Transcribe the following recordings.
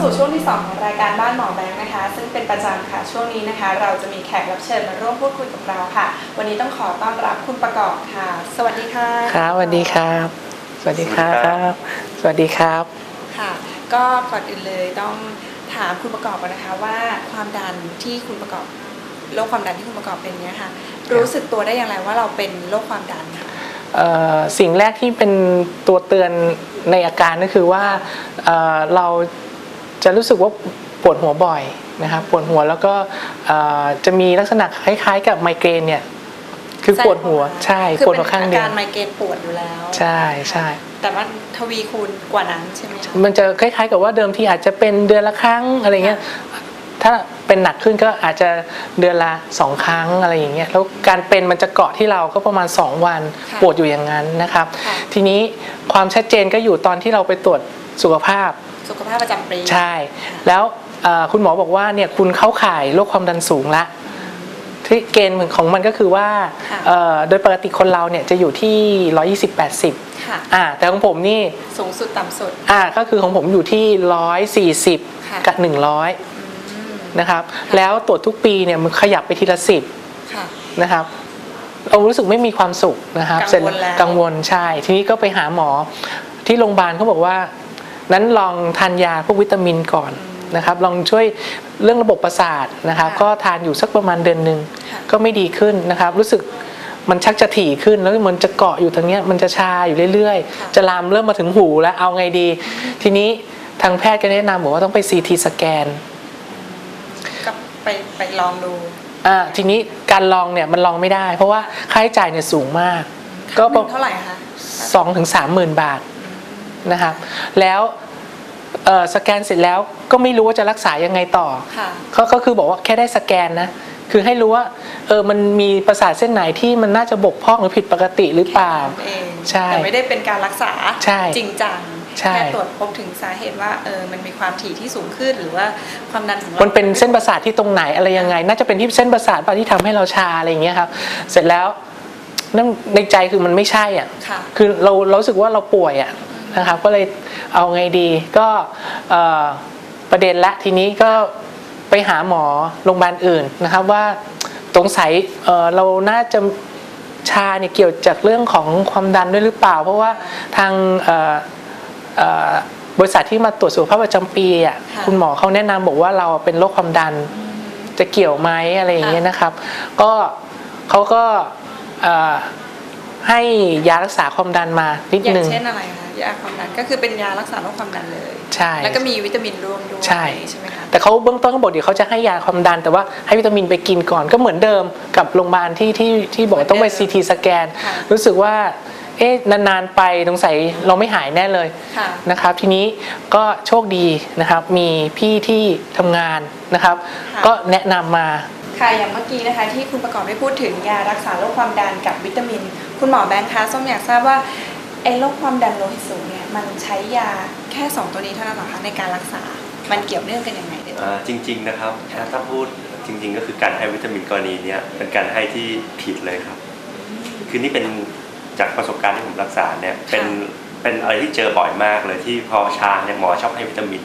สู่ช่วงที่ 2 ของรายการบ้านหมอแบงค์นะคะ ซึ่งเป็นประจำค่ะช่วงนี้นะคะ เราจะมีแขกรับเชิญมาร่วมพูดคุยกับเราค่ะ วันนี้ต้องขอต้อนรับคุณประกอบค่ะ สวัสดีค่ะครับสวัสดีครับ สวัสดีครับ สวัสดีครับค่ะ ก็ก่อนอื่นเลยต้องถามคุณประกอบก่อนนะคะว่าความดันที่คุณประกอบโรคความดันที่คุณประกอบเป็นเนี้ยค่ะ รู้สึกตัวได้อย่างไรว่าเราเป็นโรคความดันค่ะเอ่อสิ่งแรกที่เป็นตัวเตือนในอาการก็คือว่าเอ่อเรา จะรู้สึกว่าปวดหัวบ่อยนะครับปวดหัวแล้วก็เอ่อจะมีลักษณะคล้ายๆ กับไมเกรนเนี่ยคือปวดหัวใช่คือปวดเป็หัวข้างอาเดียกาวรไมเกรนปวดอยู่แล้ว ใช่ใช่แต่ว่าทวีคูณกว่านั้นใช่ไหมคะมันจะคล้ายๆ กับว่าเดิมทีอาจจะเป็นเดือนละครั้งอะไรเงี้ยถ้าเป็นหนักขึ้นก็อาจจะเดือนละสองครั้งอะไรอย่างเงี้ยแล้วการเป็นมันจะเกาะที่เราก็ประมาณ 2 วันปวดอยู่อย่างนั้นนะครับค่ะทีนี้ความชัดเจนก็อยู่ตอนที่เราไปตรวจสุขภาพ สุขภาพประจำปีใช่ แล้วเอ่อคุณหมอบอกว่าเนี่ยคุณเข้าข่ายโรคความดันสูงละที่เกณฑ์ของมันก็คือว่าค่ะเอ่อโดยปกติคนเราเนี่ยจะอยู่ที่ 120 80ค่ะอ่าแต่ของผมนี่สูงสุดต่ำสุดอ่าก็คือของผมอยู่ที่ค่ะ140 กับ 100อืมนะครับ แล้วตรวจทุกปีเนี่ยมันขยับไปทีละสิบค่ะนะครับเรารู้สึกไม่มีความสุขนะครับกังวลเสร็จแล้วกังวลใช่ ทีนี้ก็ไปหาหมอที่โรงพยาบาลเขาบอกว่า นั้นลองทานยาพวกวิตามินก่อนนะครับ ลองช่วยเรื่องระบบประสาทนะครับ ก็ทานอยู่สักประมาณเดือนหนึ่งค่ะก็ไม่ดีขึ้นนะครับ รู้สึกมันชักจะถี่ขึ้นแล้วมันจะเกาะอยู่ทางเนี้ยมันจะชาอยู่เรื่อยค่ะๆจะลามเริ่มมาถึงหูแล้วเอาไงดี ทีนี้ทางแพทย์ก็แนะนำบอกว่าต้องไปซีทีสแกนก็ไปไปลองดูอ่าทีนี้การลองเนี่ยมันลองไม่ได้ เพราะว่าค่าใช้จ่ายเนี่ยสูงมาก ก็หนึ่งเท่าไหร่คะสองถึงสามหมื่นบาท นะครับ แล้วเอ่อสแกนเสร็จแล้วก็ไม่รู้ว่าจะรักษายังไงต่อค่ะก็ก็คือบอกว่าแค่ได้สแกนนะคือให้รู้ว่าเออมันมีประสาทเส้นไหนที่มันน่าจะบกพร่องหรือผิดปกติหรือเปล่าแค่นั้นเองใช่แต่ไม่ได้เป็นการรักษาใช่จริงจังใช่แค่ตรวจพบถึงสาเหตุว่าเออมันมีความถี่ที่สูงขึ้นหรือว่าความดันของเรามันเป็นเส้นประสาทที่ตรงไหนอะไรยังไง น่าจะเป็นที่เส้นประสาทป่ะที่ทำให้เราชาอะไรอย่างเงี้ยครับ เสร็จแล้วนั่นในใจคือมันไม่ใช่อะค่ะคือเราเรารู้สึกว่าเราป่วยอะ นะครับ ก็เลยเอาไงดีก็เอ่อประเด็นละทีนี้ก็ไปหาหมอโรงพยาบาลอื่นนะครับว่าสงสัยเอ่อเราน่าจะชาเนี่ยเกี่ยวจากเรื่องของความดันด้วยหรือเปล่า เพราะว่าทางเอ่อเอ่อบริษัทที่มาตรวจสุขภาพประจำปีอะค่ะคุณหมอเขาแนะนำบอกว่าเราเป็นโรคความดันจะเกี่ยวไหมอะไรอย่างเงี้ยนะครับ ก็เขาก็เอ่อ ให้ยารักษาความดันมานิดอย่านึงงเช่นอะไรคะยาความดันก็คือเป็นยารักษาโรคความดันเลยใช่แล้วก็มีวิตามินร่วมด้วยใช่ใช่ไหมคะแต่เขาเบื้องต้นเขาบอกเดี๋ยวเขาจะให้ยาความดัน แต่ว่าให้วิตามินไปกินก่อนก็เหมือนเดิมกับโรงพยาบาลที่ที่ที่บอกว่าต้องไปเหมืซีอนเดิมทีสแกนค่ะรู้สึกว่าเอ๊ะนานๆไปสงสัยเราไม่หายแน่เลยค่ะนะครับ ทีนี้ก็โชคดีนะครับ มีพี่ที่ทำงานนะครับค่ะก็แนะนำมา ค่ะอย่างเมื่อกี้นะคะที่คุณประกอบได้พูดถึงยารักษาโรคความดันกับวิตามิน คุณหมอแบงค์คะส้มอยากทราบว่าไอ้โรคความดันโลหิตสูงเนี่ยมันใช้ยาแค่สองตัวนี้เท่านั้นเหรอคะในการรักษา มันเกี่ยวเนื่องกันยังไงเดี๋ยวอ่าจริง ๆ นะครับค่ะถ้าพูดจริง ๆ ก็คือการให้วิตามินกรณีเนี้ยเป็นการให้ที่ผิดเลยครับ คือนี่เป็นจากประสบการณ์ที่ผมรักษาเนี่ยเป็นเป็นอะไรที่เจอบ่อยมากเลยที่พอชาเนี่ยหมอชอบให้วิตามิน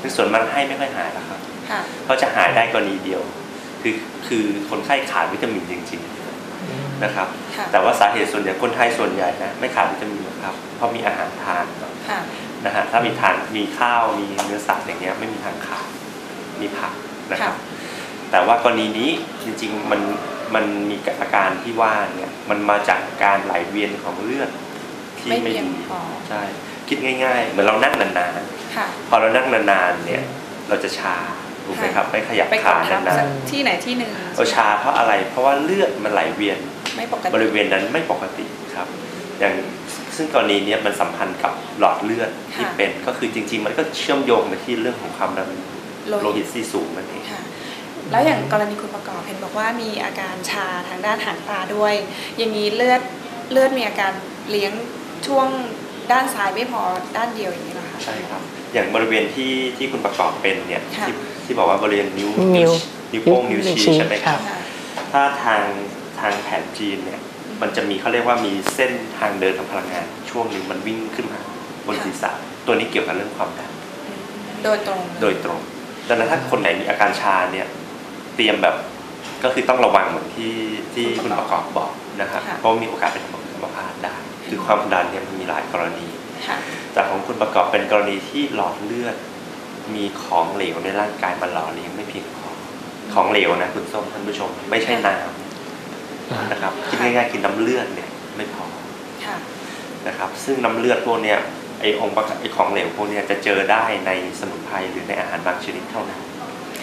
ซึ่งส่วนมากให้ไม่ค่อยหายหรอกครับค่ะเขาจะหายได้กรณีเดียว คือคือคนไข้ขาดวิตามินจริงๆนะครับค่ะแต่ว่าสาเหตุส่วนใหญ่คนไทยส่วนใหญ่นะไม่ขาดวิตามินหรอกครับ เพราะมีอาหารทานค่ะนะฮะถ้ามีทานมีข้าวมีเนื้อสัตว์อย่างเงี้ยไม่มีทางขาดมีผักนะครับ แต่ว่ากรณีนี้จริงๆมันมันมีอาการที่ว่าเนี่ยมันมาจากการไหลเวียนของเลือดที่ไม่ไม่เพียงดีพอใช่คิดง่าย ๆ เหมือนเรานั่งนานค่ะๆพอเรานั่งนานๆเนี่ยเราจะชา ถูกไหมครับไม่ขยับไปกขาดทับนาสันกที่ไหนที่หนึ่งๆเราชาเพราะอะไร เพราะว่าเลือดมันไหลเวียนไม่ปกติบริเวณนั้นไม่ปกติครับ อย่างซึ่งกรณีเนี้ยมันสัมพันธ์กับหลอดเลือดที่ค่ะเป็นก็คือจริง ๆ มันก็เชื่อมโยงไปที่เรื่องของความดันโลโลหิหิตตที่สูงนั่นเอง ค่ะ แล้วอย่างกรณีคุณประกอบเห็นบอกว่ามีอาการชาทางด้านหางตาด้วย อย่างนี้เลือดเลือดมีอาการเลี้ยงช่วงด้านซ้ายไม่พอด้านเดียวอย่างนี้เหรอคะ ใช่ครับ อย่างบริเวณที่ที่คุณประกอบเป็นเนี่ยค่ะ ที่ที่บอกว่าบริเวณนิ้วนิ้วนิ้วโป้งนิ้วนิ้วชี้ชี้ใช่ไหมครับค่ะถ้าทางทางแผนจีนเนี่ยมันจะมีเขาเรียกว่ามีเส้นทางเดินของพลังงาน ช่วงหนึ่งมันวิ่งขึ้นมาบนค่ะ ศีรษะตัวนี้เกี่ยวกับเรื่องความดันอืมโดยตรงเลยโดยตรง ดังนั้นถ้าคนไหนมีอาการชาเนี่ย เตรียมแบบก็คือต้องระวังเหมือนที่ที่คุณประกอบบอกนะครับค่ะเพราะมีโอกาสเป็นอัมพาตได้ คือความดันเนี่ยมันมีหลายกรณี ค่ะ แต่ของคุณประกอบเป็นกรณีที่หลอดเลือด มีของเหลวในร่างกายมันหล่อเลี้ยงไม่เพียงพอของเหลวนะคุณส้มท่านผู้ชม ไม่ใช่น้ำนะครับคิดง่ายๆคือน้ำเลือดเนี่ยไม่พอค่ะนะครับ ซึ่งน้ำเลือดพวกเนี้ยไอองค์ประกอบไอของเหลวพวกเนี้ยจะเจอได้ในสมุนไพรหรือในอาหารบางชนิดเท่านั้น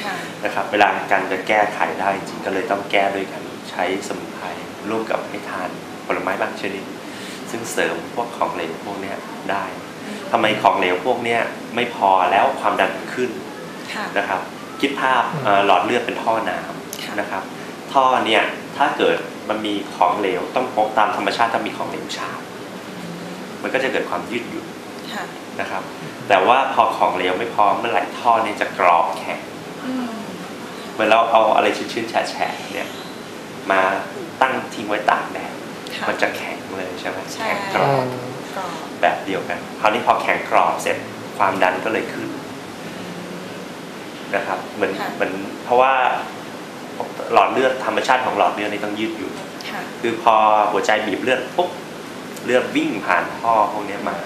ค่ะนะครับ เวลาการจะแก้ไขได้จริงๆก็เลยต้องแก้ด้วยการใช้สมุนไพรร่วมกับให้ทานผลไม้บางชนิด ซึ่งเสริมพวกของเหลวพวกเนี้ยได้ ทำไมของเหลวพวกเนี้ยไม่พอแล้วความดันขึ้นค่ะนะครับ คิดภาพเอ่อหลอดเลือดเป็นท่อน้ค่ะำนะครับ ท่อเนี่ยถ้าเกิดมันมีของเหลวต้องพบตามธรรมชาติถ้ามีของเหลวฉาบมันก็จะเกิดความยืดหยุ่นค่ะนะครับ แต่ว่าพอของเหลวไม่พอเมื่อไหร่ท่อเนี่ยจะกรอบแข็งอืมเหมือนเราเอาอะไรชื้นๆแฉะๆเนี่ย มาตั้งทิ้งไว้ตากแดดค่ะมันจะแข็งเลยใช่ไหมใช่แข็งกรอือบมกรอบ แบบเดียวกัน คราวนี้พอแข็งกรอบเสร็จความดันก็เลยขึ้นนะครับเหมือนค่ะเหมือนเพราะว่าหลอดเลือดธรรมชาติของหลอดเลือดนี่ต้องยืดหยุ่นค่ะคือพอหัวใจบีบเลือดปุ๊บเลือดวิ่งผ่านท่อพวกนี้มา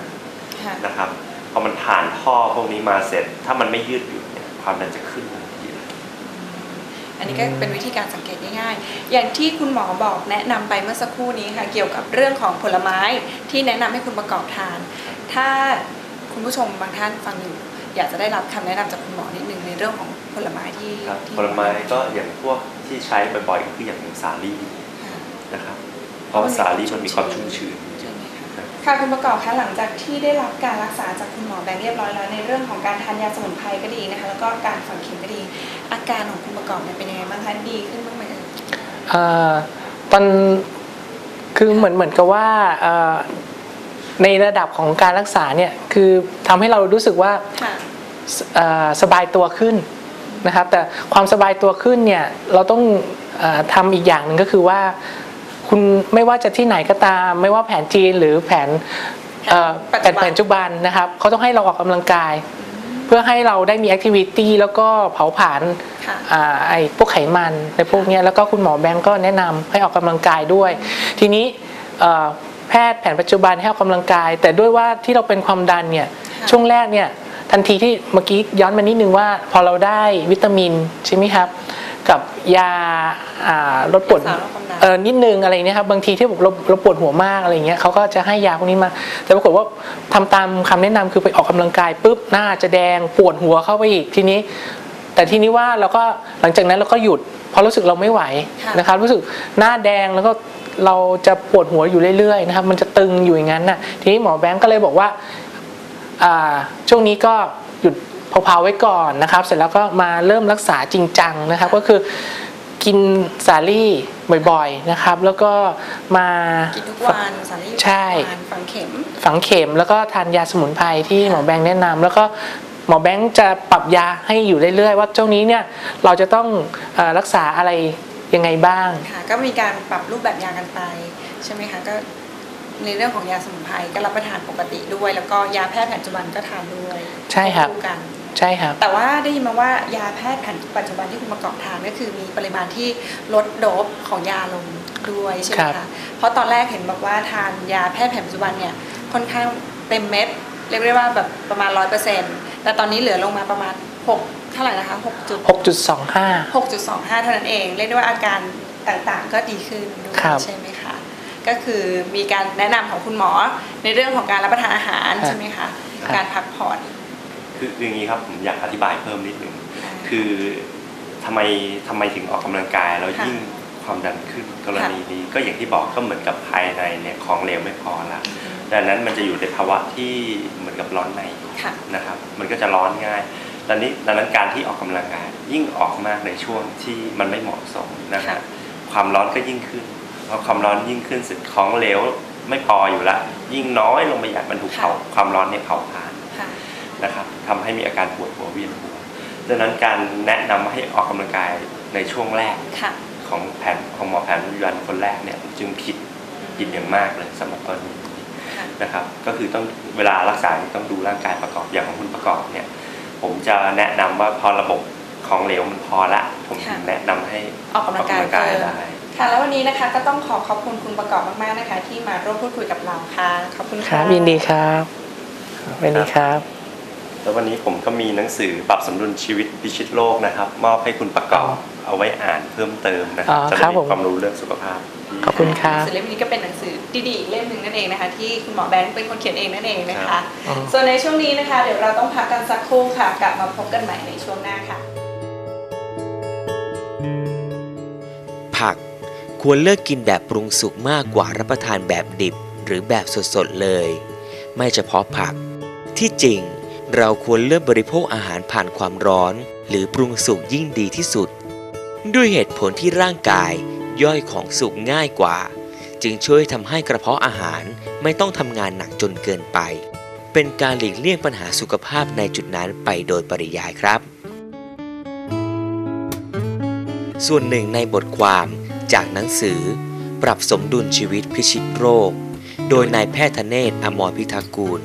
ค่ะนะครับพอมันผ่านท่อพวกนี้มาเสร็จ ถ้ามันไม่ยืดหยุ่นเนี่ยความดันจะขึ้นทันทีเลย อันนี้ก็เป็นวิธีการสังเกตง่ายๆ อย่างที่คุณหมอบอกแนะนำไปเมื่อสักครู่นี้ค่ะ เกี่ยวกับเรื่องของผลไม้ที่แนะนำให้คุณประกอบทาน ถ้าคุณผู้ชมบางท่านฟังอยู่ อยากจะได้รับคำแนะนำจากคุณหมอนิดนึงในเรื่องของผลไม้ที่ครับที่ผลไม้ก็อย่างพวกที่ใช้บ่อยๆก็คืออย่างสาลี่ค่ะนะครับเพราะว่าสาลี่มันมีความชุ่มชื้นใช่ไหม คะค่ะคุณประกอบคะหลังจากที่ได้รับการรักษาจากคุณหมอแบงค์เรียบร้อยแล้วในเรื่องของการทานยาสมุนไพรก็ดีนะคะแล้วก็การฝังเข็มก็ดี อาการของคุณประกอบเนี่ยเป็นยังไงบ้างคะดีขึ้นบ้างไหมเอ่ยเอ่อตอนคือเหมือนเหมือนกับว่าเอ่อในระดับของการรักษาเนี่ยคือทำให้เรารู้สึกว่าค่ะสเอ่อสบายตัวขึ้นนะครับแต่ความสบายตัวขึ้นเนี่ยเราต้องเออทำอีกอย่างหนึ่งก็คือว่า คุณไม่ว่าจะที่ไหนก็ตาม ไม่ว่าแผนจีนหรือแผนเอ่อปัจแผจุนบันปัจจุบันนะครับเขาต้องให้เราออกกำลังกาย เพื่อให้เราได้มีแอคทิวิตี้แล้วก็เผาผลาญค่ะอ่าไอ้พวกไขมันในพวกเนี้ยแล้วก็คุณหมอแบงก์ก็แนะนำให้ออกกำลังกายด้วย ทีนี้เอ่อแพทย์แผนปัจจุบันให้ออกกำลังกาย แต่ด้วยว่าที่เราเป็นความดันเนี่ยค่ะช่วงแรกเนี่ยทันทีที่เมื่อกี้ย้อนมานิดนึงว่า พอเราได้วิตามินใช่ไหมครับ กับยาอ่าลดปวดรักษาโรคความดันเออนิดนึงอะไรเนี่ยครับบางทีที่เราเราปวดหัวมากอะไรเงี้ยเขาก็จะให้ยาพวกนี้มา แต่ปรากฏว่าทำตามคำแนะนำคือไปออกกำลังกายปุ๊บหน้าจะแดงปวดหัวเข้าไปอีกทีนี้ แต่ทีนี้ว่าเราก็หลังจากนั้นเราก็หยุดเพราะรู้สึกเราไม่ไหวค่ะนะครับ รู้สึกหน้าแดงแล้วก็เราจะปวดหัวอยู่เรื่อยๆนะครับ มันจะตึงอยู่อย่างนั้นน่ะทีนี้หมอแบงก์ก็เลยบอกว่าอ่าช่วงนี้ก็หยุด เผาๆไว้ก่อนนะครับ เสร็จแล้วก็มาเริ่มรักษาจริงจังนะครับ ก็คือกินสาลี่บ่อยๆนะครับ แล้วก็มากินทุกวันสาลีใช่ทุกวันฝังเข็มฝังเข็มแล้วก็ทานยาสมุนไพรที่หมอแบงค์แนะนำแล้วก็หมอแบงค์จะปรับยาให้อยู่เรื่อยๆว่าช่วงนี้เนี่ยเราจะต้องเออรักษาอะไรยังไงบ้างค่ะก็มีการปรับรูปแบบยากันไปใช่ไหมคะก็ในเรื่องของยาสมุนไพรก็รับประทานปกติด้วย แล้วก็ยาแพทย์แผนปัจจุบันก็ทานด้วยใช่ครับวกัน ใช่ครับ แต่ว่าได้ยินมาว่ายาแพทย์แผนปัจจุบันที่คุณประกอบทานก็คือมีปริมาณที่ลดโดบของยาลงด้วยใช่ไหมครัคะบเพราะตอนแรกเห็นบอกว่าทานยาแพทย์แผนปัจจุบันเนี่ยค่อนข้างเต็มเม็ดเรียกได้ว่าแบบประมาณร้อยเปอร์เซ็นต์แต่ตอนนี้เหลือลงมาประมาณหกเท่าไหร่นะคะหกจุด6.25 6.25เท่านั้นเองเรียกได้ว่าอาการต่างๆ ก็ดีขึ้นด้วยครับใช่ไหมคะก็คือมีการแนะนำของคุณหมอในเรื่องของการรับประทานอาหารครับใช่ไหมคะครับการพักผ่อน คือคืออย่างนี้ครับผมอยากอธิบายเพิ่มนิดนึงคือทำไมทำไมถึงออกกำลังกาย แล้วค่ะ ยิ่งความดันขึ้นกรณีนี้ก็อย่างที่บอกก็เหมือนกับภายในเนี่ยของเหลวไม่พอละดังนั้นมันจะอยู่ในภาวะที่เหมือนกับร้อนใน ค่ะ นะครับมันก็จะร้อนง่ายดังนี้ดังนั้นการที่ออกกำลังกายยิ่งออกมากในช่วงที่มันไม่เหมาะสมนะครับค่ะความร้อนก็ยิ่งขึ้นเพราะความร้อนยิ่งขึ้นสึกของเหลวไม่พออยู่ละยิ่งน้อยลงไปอย่างมันถูกเผาความร้อนเนี่ยเผาผลาญค่ะ นะครับทำให้มีอาการปวดหัวเวียนหัวดังนั้นการแนะนำให้ออกกำลังกายในช่วงแรกค่ะของแผนของหมอแผนปัจจุบันคนแรกเนี่ยจึงผิดผิดอย่างมากเลยสำหรับกรณีนี้ค่ะนะครับ ก็คือต้องเวลารักษาต้องดูร่างกายประกอบอย่างของคุณประกอบเนี่ย ผมจะแนะนำว่าพอระบบของเหลวมันพอละ ผมถึค่ะงแนะนำให้ออกกำลังกายออกกำลังกายเพิ่มได้ค่ะแล้ววันนี้นะคะก็ต้องขอขอบคุณคุณประกอบมากๆนะคะ ที่มาร่วมพูดคุยกับเราค่ะขอบคุณคค่ะรับยินดีครับยินดีครับ แล้ววันนี้ผมก็มีหนังสือปรับสมดุลชีวิตพิชิตโลกนะครับ มอบให้คุณประกอบเอาไว้อ่านเพิ่มเติมนะครัอ๋บอจะครัได้บผมีมความรู้เรื่องสุขภาพที่ ขอบคุณคหรันับงสือเล่มนี้ก็เป็นหนังสือดีๆอีกเล่มหนึ่งนั่นเองนะคะ ที่คุณหมอแบงค์เป็นคนเขียนเองนั่นเองนะคะอ๋อ ส่วนในช่วงนี้นะคะ เดี๋ยวเราต้องพักกันสักครู่ค่ะ กลับมาพบกันใหม่ในช่วงหน้าค่ะ ผักควรเลือกกินแบบปรุงสุกมากกว่ารับประทานแบบดิบ หรือแบบสดๆเลย ไม่เฉพาะผัก ที่จริง เราควรเลือกบริโภคอาหารผ่านความร้อน หรือปรุงสุกยิ่งดีที่สุด ด้วยเหตุผลที่ร่างกายย่อยของสุกง่ายกว่า จึงช่วยทำให้กระเพาะอาหารไม่ต้องทำงานหนักจนเกินไป เป็นการหลีกเลี่ยงปัญหาสุขภาพในจุดนั้นไปโดยปริยายครับ ส่วนหนึ่งในบทความจากหนังสือ ปรับสมดุลชีวิตพิชิตโรค โดยนายแพทย์ธเนศอมรพิทักษ์กูล